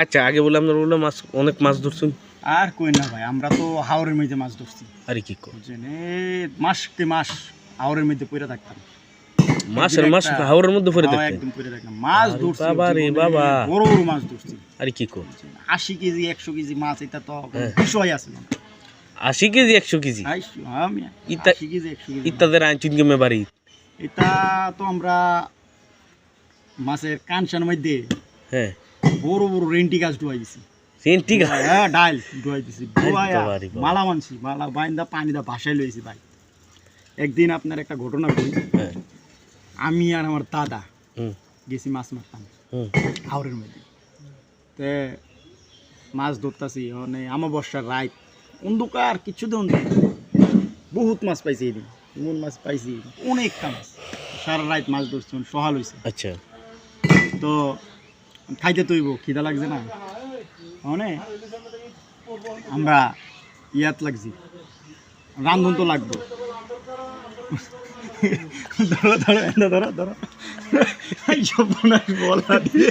আচ্ছা আগে বলে আপনার বলে মাছ অনেক মাছ ধরছেন। আর কই না ভাই আমরা তো হাওরের মধ্যে মাছ ধরছি। আরে কি কর। বুঝছেন? এই মাসকে মাস হাওরের মধ্যে পড়ে থাকতাম। মাছের মাছ হাওরের মধ্যে পড়ে হাওয়া থাকতেন। একদম পড়ে থাকতাম। মাছ ধরছি বাবা রে বাবা। বড় বড় মাছ ধরছি। আরে কি কর। আশি কেজি একশো কেজি মাছ এটা তো হ্যাঁ। বিষয় আছে না। আশি কেজি একশো কেজি? ইত্যাদের আইনচুন গেমে বাড়ি। এটা তো আমরা মাছের কানসার মধ্যে হ্যাঁ। বড় বড় রেন্টি গাছ ডুয়াই দিছি ঠিক আছে হ্যাঁ ডাইল ডুয়াই দিছি। মালা মানছি মালা বাইন্দা পানি দা ভাসাই লইছি ভাই। একদিন আপনার একটা ঘটনা বলি হ্যাঁ। আমি আর আমার দাদা গেছি মাছ মারতাম। হুম। হাওরের মধ্যে। তে মাছ ধরতাছি মানে আমাবস্যার রাত। অন্ধকার কিছু দিন বহুত মাছ পাইছি এদিন। এমন মাছ পাইছি। অনেকটা মাছ। সারা রাত মাছ ধরছি মানে সহাল হয়েছে আচ্ছা। তো খাইতে তৈব, খিদা লাগছে না। মানে আমরা ইয়াত লাগছি। রান্ধন তো লাগবো। ধরো ধরো ধরো ধরো। বলা দিয়ে।